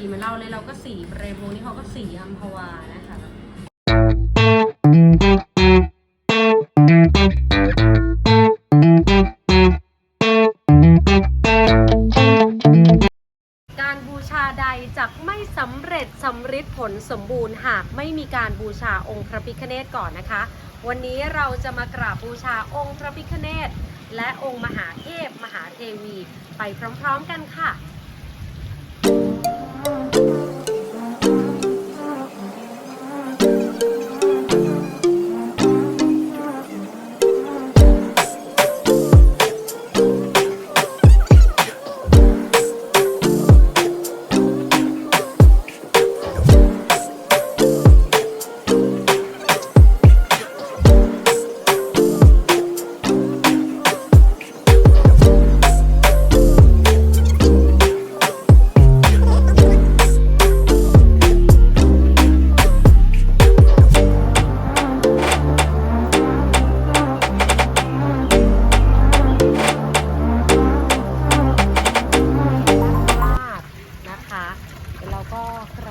สีคาเฟ่สีเหมือนเราเลยเราก็สีเรนโบว์นี่เขาก็สีอัมพวานะคะการบูชาใดจักไม่สำเร็จสำฤทธิ์ผลสมบูรณ์หากไม่มีการบูชาองค์พระพิฆเนศก่อนนะคะ วันนี้เราจะมากราบบูชาองค์พระพิฆเนศและองค์มหาเทพ มหาเทวี ไปพร้อมๆกันค่ะ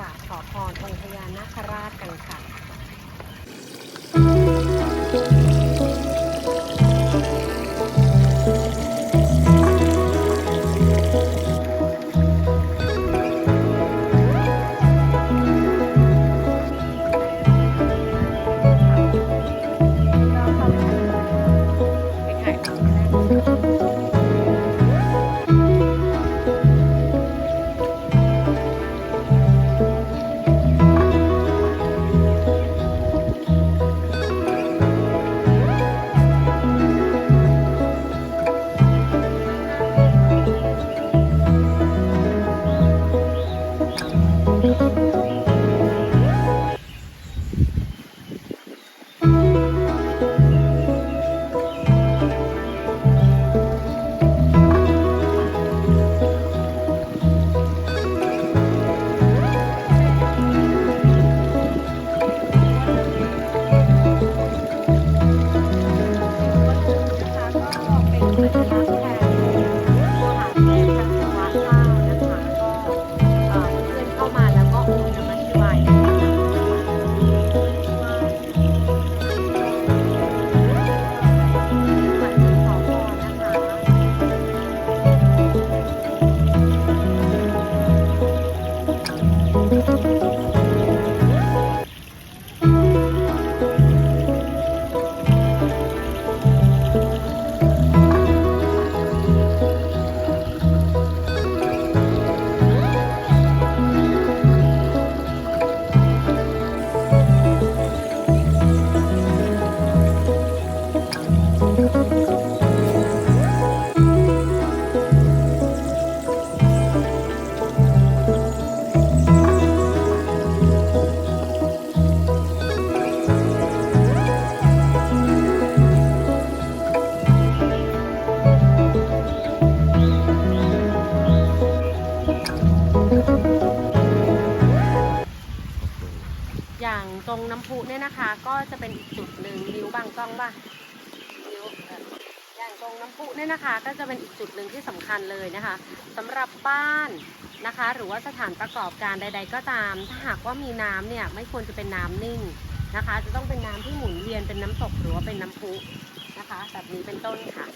ราบขอพรองค์พญานาคราชกันค่ะ ตรงน้ำพุเนี่ยนะคะ ก็จะเป็นอีกจุดหนึ่งนิ้วบางกล้องป่ะนิ้วอออย่างตรงน้ำพุเนี่ยนะคะ ก็จะเป็นอีกจุดหนึ่งที่สำคัญเลยนะคะสำหรับบ้านนะคะ หรือว่าสถานประกอบการใด ๆ ก็ตาม ถ้าหากว่ามีน้ำเนี่ยไม่ควรจะเป็นน้ำนิ่งนะคะ จะต้องเป็นน้ำที่หมุนเวียนเป็นน้ำตกหรือว่าเป็นน้ำพุนะคะ แบบนี้เป็นต้นค่ะ